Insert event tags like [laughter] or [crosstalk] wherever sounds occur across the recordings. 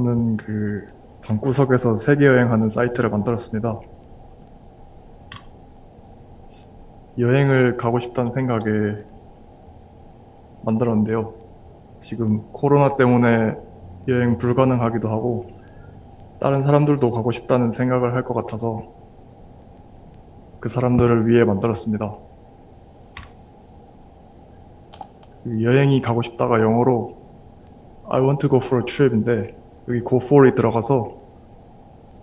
저는 그 방구석에서 세계 여행하는 사이트를 만들었습니다. 여행을 가고 싶다는 생각에 만들었는데요. 지금 코로나 때문에 여행 불가능하기도 하고 다른 사람들도 가고 싶다는 생각을 할 것 같아서 그 사람들을 위해 만들었습니다. 그 여행이 가고 싶다가 영어로 I want to go for a trip인데 여기 for에 들어가서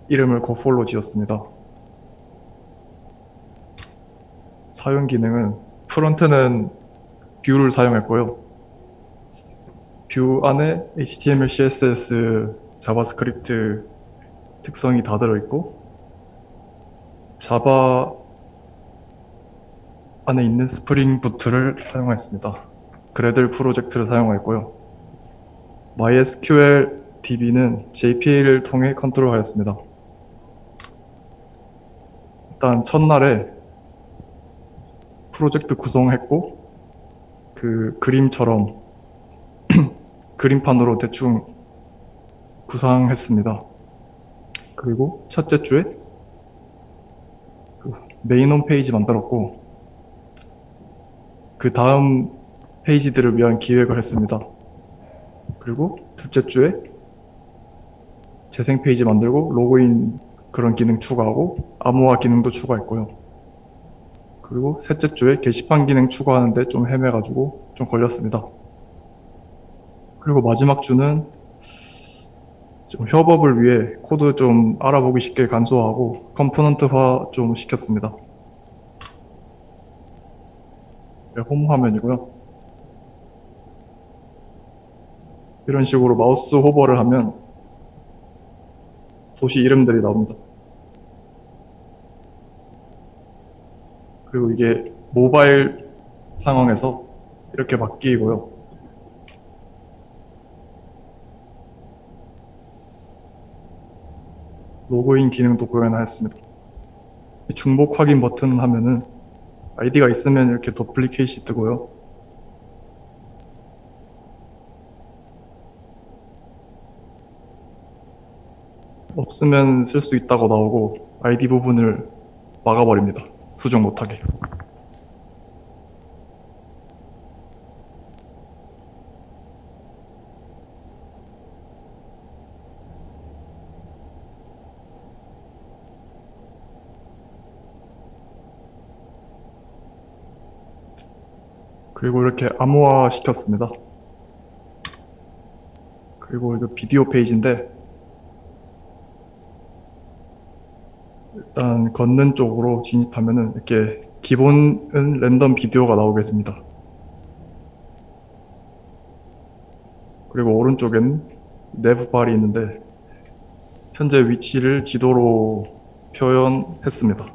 이름을 for로 지었습니다. 사용 기능은 프론트는 뷰를 사용했고요. 뷰 안에 HTML, CSS, 자바스크립트 특성이 다 들어있고 자바 안에 있는 스프링 부트를 사용했습니다. 그래들 프로젝트를 사용했고요. MySQL DB는 JPA를 통해 컨트롤하였습니다. 일단 첫날에 프로젝트 구성했고 그 그림처럼 [clears throat] 그림판으로 대충 구상했습니다. 그리고 첫째 주에 그 메인 홈페이지 만들었고 그 다음 페이지들을 위한 기획을 했습니다. 그리고 둘째 주에 재생 페이지 만들고 로그인 그런 기능 추가하고 암호화 기능도 추가했고요. 그리고 셋째 주에 게시판 기능 추가하는데 좀 헤매가지고 좀 걸렸습니다. 그리고 마지막 주는 좀 협업을 위해 코드 좀 알아보기 쉽게 간소화하고 컴포넌트화 좀 시켰습니다. 네, 홈 화면이고요. 이런 식으로 마우스 호버를 하면 도시 이름들이 나옵니다. 그리고 이게 모바일 상황에서 이렇게 바뀌고요. 로그인 기능도 구현하였습니다. 중복 확인 버튼 하면은 아이디가 있으면 이렇게 더플리케이시 뜨고요. 없으면 쓸 수 있다고 나오고 아이디 부분을 막아버립니다. 수정 못하게. 그리고 이렇게 암호화 시켰습니다. 그리고 이거 비디오 페이지인데 일단 걷는 쪽으로 진입하면은 이렇게 기본은 랜덤 비디오가 나오게 됩니다. 그리고 오른쪽엔 내부 발이 있는데 현재 위치를 지도로 표현했습니다.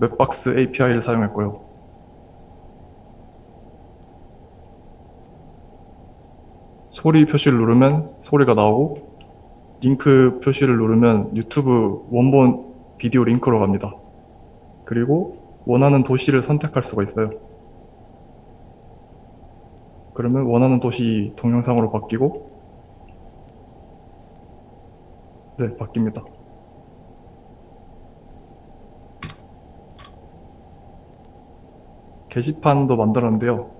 맵박스 API를 사용했고요. 소리 표시를 누르면 소리가 나오고 링크 표시를 누르면 유튜브 원본 비디오 링크로 갑니다. 그리고 원하는 도시를 선택할 수가 있어요. 그러면 원하는 도시 동영상으로 바뀌고 네, 바뀝니다. 게시판도 만들었는데요.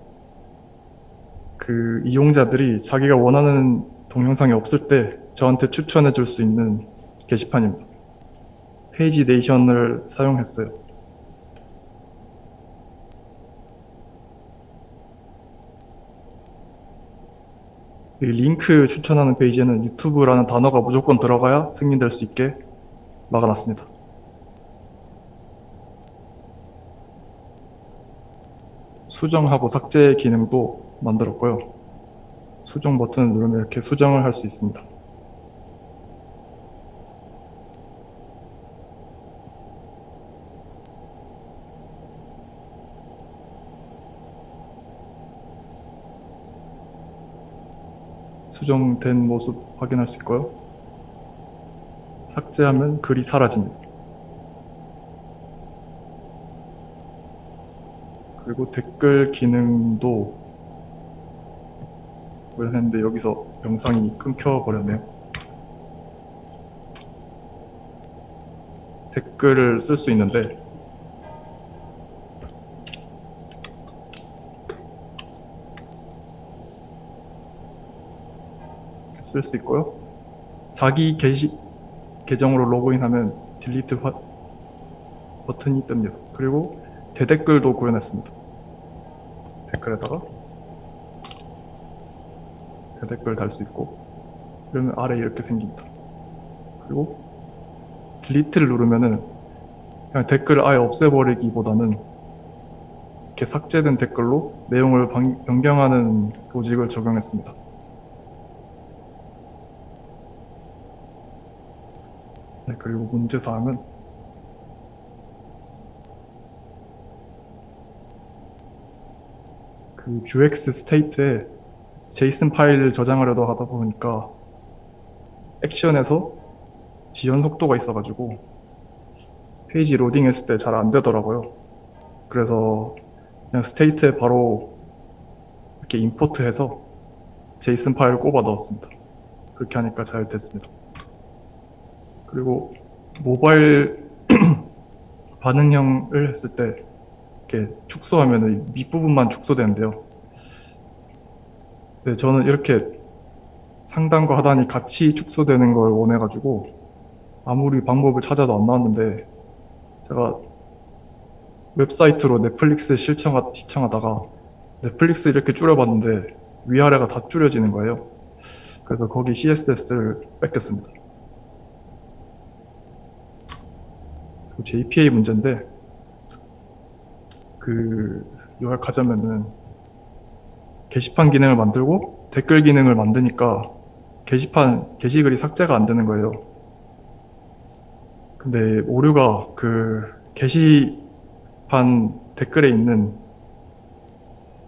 그 이용자들이 자기가 원하는 동영상이 없을 때 저한테 추천해 줄 수 있는 게시판입니다. 페이지 네이션을 사용했어요. 이 링크 추천하는 페이지에는 유튜브라는 단어가 무조건 들어가야 승인될 수 있게 막아놨습니다. 수정하고 삭제 기능도 만들었고요. 수정 버튼을 누르면 이렇게 수정을 할 수 있습니다. 수정된 모습 확인할 수 있고요. 삭제하면 글이 사라집니다. 그리고 댓글 기능도 구현했는데 여기서 영상이 끊겨버렸네요. 댓글을 쓸 수 있는데 쓸 수 있고요. 자기 게시 계정으로 로그인하면 딜리트 화- 버튼이 뜹니다. 그리고 대댓글도 구현했습니다. 댓글에다가 대댓글 달 수 있고 그러면 아래 이렇게 생깁니다. 그리고 딜리트를 누르면은 그냥 댓글을 아예 없애버리기보다는 이렇게 삭제된 댓글로 내용을 방- 변경하는 로직을 적용했습니다. 네, 그리고 문제사항은 그 Vuex 스테이트에 제이슨 파일을 저장하려다 하다 보니까 액션에서 지연 속도가 있어가지고 페이지 로딩했을 때 잘 안 되더라고요. 그래서 그냥 스테이트에 바로 이렇게 임포트해서 제이슨 파일 꼽아 넣었습니다. 그렇게 하니까 잘 됐습니다. 그리고 모바일 [clears throat] 반응형을 했을 때 이렇게 축소하면 밑부분만 축소되는데요. 네, 저는 이렇게 상단과 하단이 같이 축소되는 걸 원해가지고 아무리 방법을 찾아도 안 나왔는데 제가 웹사이트로 넷플릭스 실청하, 시청하다가 넷플릭스 이렇게 줄여봤는데 위아래가 다 줄여지는 거예요. 그래서 거기 CSS를 뺏겼습니다. JPA 문제인데 그 요약하자면은 게시판 기능을 만들고 댓글 기능을 만드니까 게시판 게시글이 삭제가 안 되는 거예요. 근데 오류가 그 게시판 댓글에 있는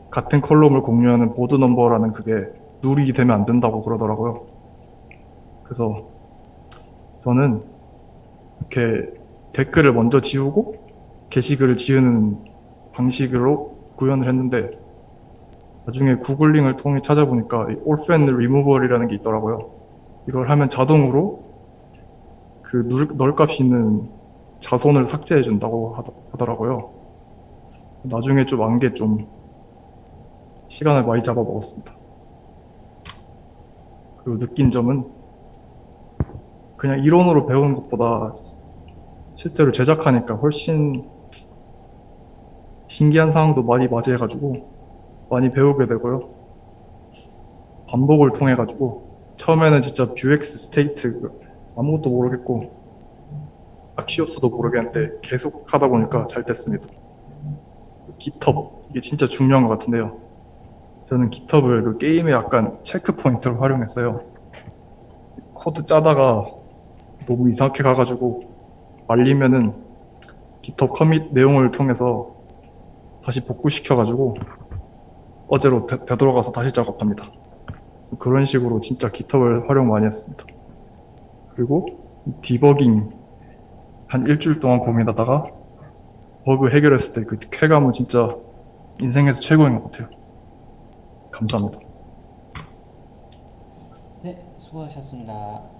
같은 컬럼을 공유하는 보드 넘버라는 그게 누르게 되면 안 된다고 그러더라고요. 그래서 저는 이렇게 댓글을 먼저 지우고 게시글을 지우는 방식으로 구현을 했는데 나중에 구글링을 통해 찾아보니까 이 orphan removal이라는 게 있더라고요. 이걸 하면 자동으로 그 누- 널 값이 있는 자손을 삭제해 준다고 하더라고요. 나중에 좀 안 게 좀 시간을 많이 잡아 먹었습니다. 그리고 느낀 점은 그냥 이론으로 배우는 것보다 실제로 제작하니까 훨씬 신기한 상황도 많이 맞이해가지고 많이 배우게 되고요. 반복을 통해가지고 처음에는 진짜 뷰엑스 스테이트 아무것도 모르겠고 아키오스도 모르겠는데 계속 하다 보니까 잘 됐습니다. 깃헙 이게 진짜 중요한 것 같은데요. 저는 깃헙을 그 게임의 약간 체크 포인트로 활용했어요. 코드 짜다가 너무 이상하게 가가지고 말리면은 깃헙 커밋 내용을 통해서 다시 복구시켜가지고 어제로 되, 되돌아가서 다시 작업합니다. 그런 식으로 진짜 깃헙을 활용 많이 했습니다. 그리고 디버깅 한 일주일 동안 고민하다가 버그 해결했을 때 그 쾌감은 진짜 인생에서 최고인 것 같아요. 감사합니다. 네, 수고하셨습니다.